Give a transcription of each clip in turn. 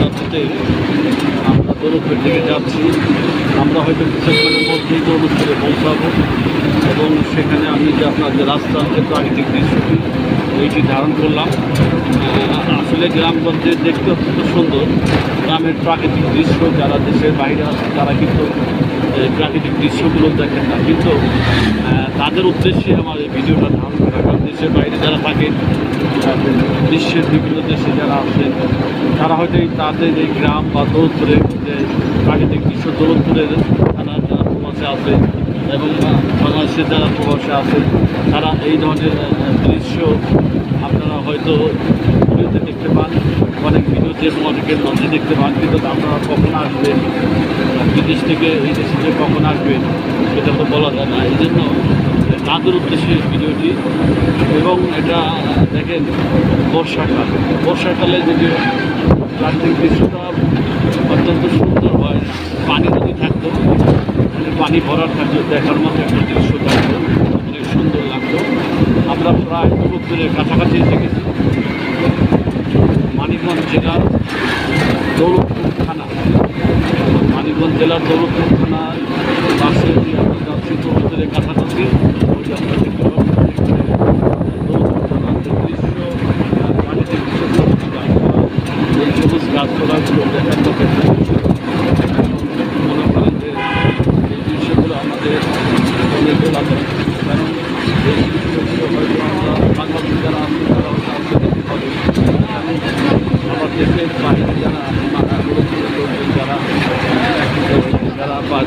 যাত্রীতে আমরা দৌলতপুর দিকে যাচ্ছি। আমরা হয়তো কিছুক্ষণের মধ্যেই দৌলতপুরে পৌঁছাবো এবং সেখানে আমি যে আপনার যে রাস্তার যে প্রাকৃতিক দৃশ্যটি এইটি ধারণ করলাম। আসলে গ্রামগঞ্জে দেখতে অত্যন্ত সুন্দর। গ্রামের প্রাকৃতিক দৃশ্য, যারা দেশের বাইরে আছে, তারা কিন্তু প্রাকৃতিক দৃশ্যগুলো দেখেন না। কিন্তু তাদের উদ্দেশ্যে আমার এই ভিডিওটা ধারণ দেশের বাইরে যারা থাকে বিশ্বের বিভিন্ন দেশে যারা আছেন তারা হয়তো এই তাদের এই গ্রাম বা দৌলতপুরের যে প্রাকৃতিক দৃশ্য দৌলতপুরের থানার যারা প্রবাসে আছে এবং বাংলাদেশের যারা প্রবাসে আছে, তারা এই ধরনের দৃশ্য আপনারা হয়তো ভিডিওতে দেখতে পান, অনেক ভিডিওতে অনেকের মধ্যে দেখতে পান, কিন্তু আপনারা কখন আসবেন বিদেশ থেকে এই দেশে যে কখন আসবেন সেটা তো বলা যায় না। এই জন্য তাদের উদ্দেশ্যে ভিডিওটি। এবং এটা, দেখেন, বর্ষাকাল। বর্ষাকালে যদি প্রাকৃতিক দৃশ্যটা অত্যন্ত সুন্দর হয়, পানি যদি থাকতো পানি ভরার থাকতো, দেখার মতো একটা দৃশ্য থাকতো, অনেক সুন্দর লাগতো। আমরা প্রায় সমুদ্রের কাছাকাছি গেছি মানিকগঞ্জ জেলার দৌলতপুর থানা। মানিকগঞ্জ জেলার দৌলতপুর পাশে যে আমরা যাচ্ছি সমুদ্রের কাছাকাছি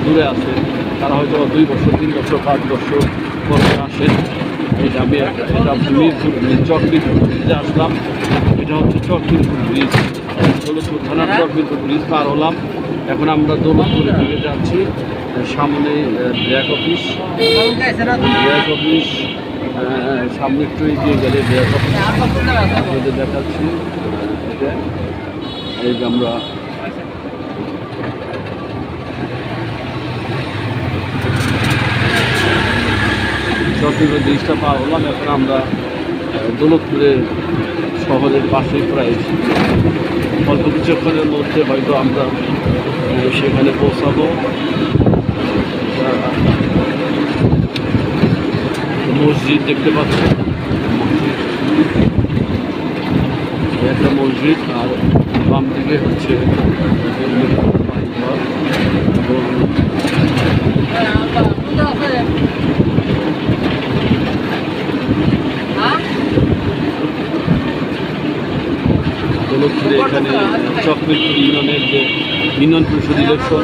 দূরে আছে তারা হয়তো দুই বছর তিন বছর পাঁচ বছর পরে আসেন যে আমি এটা মিরপুর চকমিরপুর ব্রিজে আসলাম, এটা হচ্ছে চকমিরপুর ব্রিজ। দৌলতপুর থানার চকমিরপুর ব্রিজ পার হলাম। এখন আমরা দৌলতপুরের দিকে যাচ্ছি। সামনে ব্র্যাক অফিস। ব্র্যাক অফিস সামনে একটু এগিয়ে গেলে ব্র্যাক অফিস। আপনাদের দেখাচ্ছি। এটা এই যে আমরা চট্টগ্রাম জিনিসটা পার হলাম এখন আমরা দৌলতপুরের শহরের পাশেই প্রায় অল্প কিছুক্ষণের মধ্যে হয়তো আমরা সেখানে পৌঁছাবো। মসজিদ দেখতে পাচ্ছি। একটা মসজিদ, আর বাম দিকে হচ্ছে এবং দৌলতপুরে এখানে চকমিরপুর ইউনিয়নের যে ইউনিয়ন পরিষদ ইলেকশন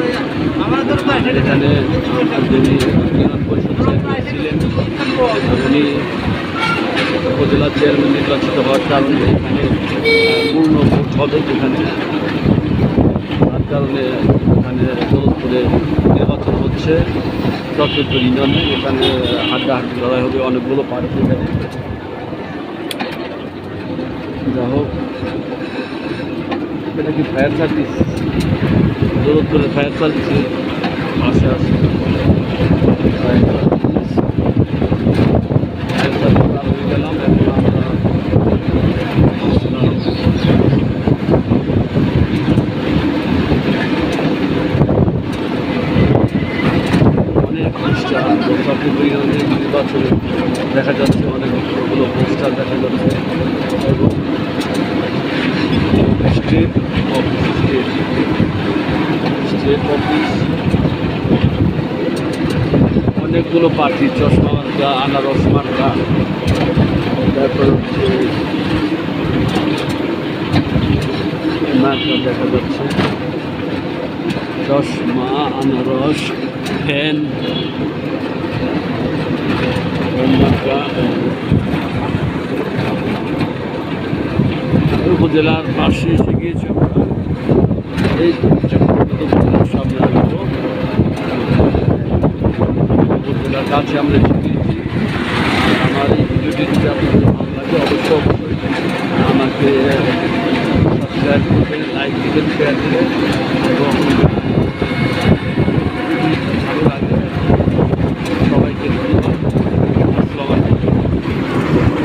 এখানে যিনি ইউনিয়ন পরিষদ চেয়ারম্যান ছিলেন। উনি উপজেলা চেয়ারম্যান নির্বাচিত হওয়ার কারণে এখানে পূর্ণ হবে যেখানে। তার কারণে এখানে দৌলতপুরে নির্বাচন হচ্ছে। চকমিরপুর ইউনিয়নে এখানে হাড্ডাহাড্ডি লড়াই হবে, অনেকগুলো পার্টি এখানে। যা হোক এটা কি ফায়ার সার্ভিস দৌলতপুরের ফায়ার সার্ভিসের পাশে আছে। সার্ভিস সার্ভিস অনেক দেখা যাচ্ছে অনেকগুলো পোস্টার দেখা যাচ্ছে এবং state office state state office অনেকগুলো পার্টি, চশমা মার্কা, আনারস মার্কা। তারপর হচ্ছে মার্কা দেখা যাচ্ছে। চশমা, আনারস, ফ্যান। উপজেলার পাশে এসে গিয়েছে আমরা। এই সামনে আসব উপজেলার কাছে আমরা আমার এই ভিডিওটি যদি আপনাদের ভালো আমাকে সাবস্ক্রাইব করবেন লাইক দিবেন শেয়ার দিবেন এবং